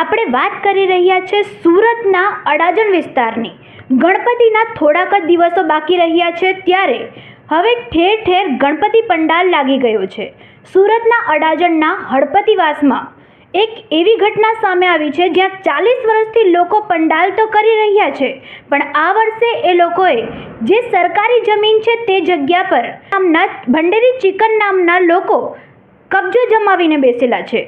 આપણે વાત કરી રહ્યા છે સુરતના અડાજણ વિસ્તારની. ગણપતિના થોડાક જ દિવસો બાકી રહ્યા છે ત્યારે હવે ઠેર ઠેર ગણપતિ પંડાલ લાગી ગયો છે. સુરતના અડાજણના હળપતિવાસમાં એક એવી ઘટના સામે આવી છે જ્યાં ચાલીસ વર્ષથી લોકો પંડાલ તો કરી રહ્યા છે, પણ આ વર્ષે એ લોકોએ જે સરકારી જમીન છે તે જગ્યા પર નામના ભંડેરી ચિકન નામના લોકો કબજો જમાવીને બેસેલા છે.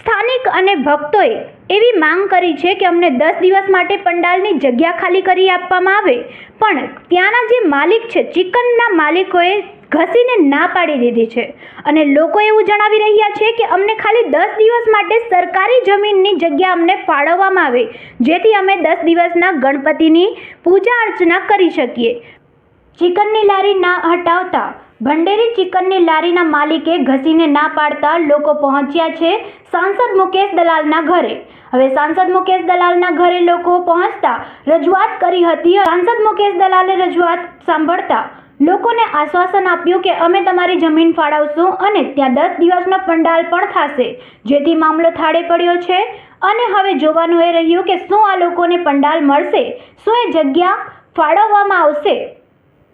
સ્થાનિક અને ભક્તોએ એવી માંગ કરી છે કે અમને દસ દિવસ માટે પંડાલની જગ્યા ખાલી કરી આપવામાં આવે. પણ ત્યાંના જે માલિક છે, ચિકનના માલિકોએ ઘસીને ના પાડી દીધી છે. અને લોકો એવું જણાવી રહ્યા છે કે અમને ખાલી દસ દિવસ માટે સરકારી જમીનની જગ્યા અમને ફાળવવામાં આવે, જેથી અમે દસ દિવસના ગણપતિની પૂજા અર્ચના કરી શકીએ. ચિકનની લારી ના હટાવતા ભંડેરી ચિકનની લારીના માલિકે ઘસીને ના પાડતા લોકો પહોંચ્યા છે સાંસદ મુકેશ દલાલના ઘરે. હવે સાંસદ મુકેશ દલાલના ઘરે લોકો પહોંચતા રજૂઆત કરી હતી. સાંસદ મુકેશ દલાલે રજૂઆત સાંભળતા લોકોને આશ્વાસન આપ્યું કે અમે તમારી જમીન ફાળવશું અને ત્યાં દસ દિવસનો પંડાલ પણ થશે. જેથી મામલો થાળે પડ્યો છે અને હવે જોવાનું એ રહ્યું કે શું આ લોકોને પંડાલ મળશે? શું એ જગ્યા ફાળવવામાં આવશે?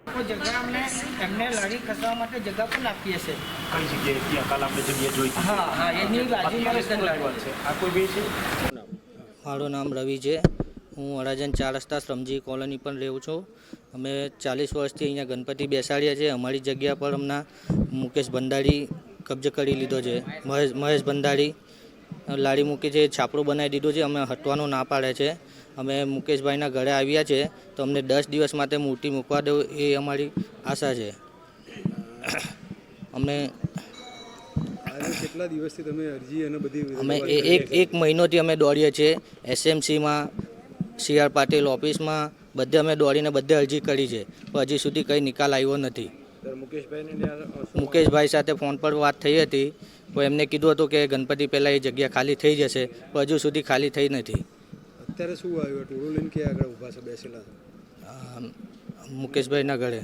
જગ્યા અમને એમને લારી ખસવા માટે જગ્યા પણ આપીએ છીએ. કઈ જગ્યાએ ત્યાં કાલ આપણે જગ્યા જોઈ હા હા એની બાજુમાં જ શું લારી. રજૂઆત છે? આ કોઈ બે છે? મારું નામ રવિ છે. હું અડાજન ચાર રસ્તા શ્રમજી કોલોની પણ રહું છું. અમે ચાલીસ વર્ષથી અહીંયા ગણપતિ બેસાડ્યા છે. અમારી જગ્યા પર હમણાં મુકેશ ભંડારી કબજે કરી લીધો છે. મહેશ મહેશ ભંડારી લારી મૂકી છે છાપરું બનાવી દીધું છે. અમે હટવાનું ના પાડે છે. અમે મુકેશભાઈના ઘરે આવ્યા છે તો અમને દસ દિવસ માટે મૂર્તિ મૂકવા દો એ અમારી આશા છે. અમને કેટલા દિવસથી તમે અરજી અને બધી અમે એ- એક એક મહિનોથી અમે દોડીએ છીએ એસએમસીમાં સી આર પાટીલ ઓફિસમાં બધે અમે દોડીને બધે અરજી કરી છે પણ હજી સુધી કંઈ નિકાલ આવ્યો નથી. મુકેશભાઈ સાથે ફોન પર વાત થઈ હતી તો એમને કીધું હતું કે ગણપતિ પહેલાં એ જગ્યા ખાલી થઈ જશે પણ હજુ સુધી ખાલી થઈ નથી. અત્યારે શું આવ્યું ટોળું લઈને ક્યાં આગળ ઊભા છે બેસેલા મુકેશભાઈના ઘરે.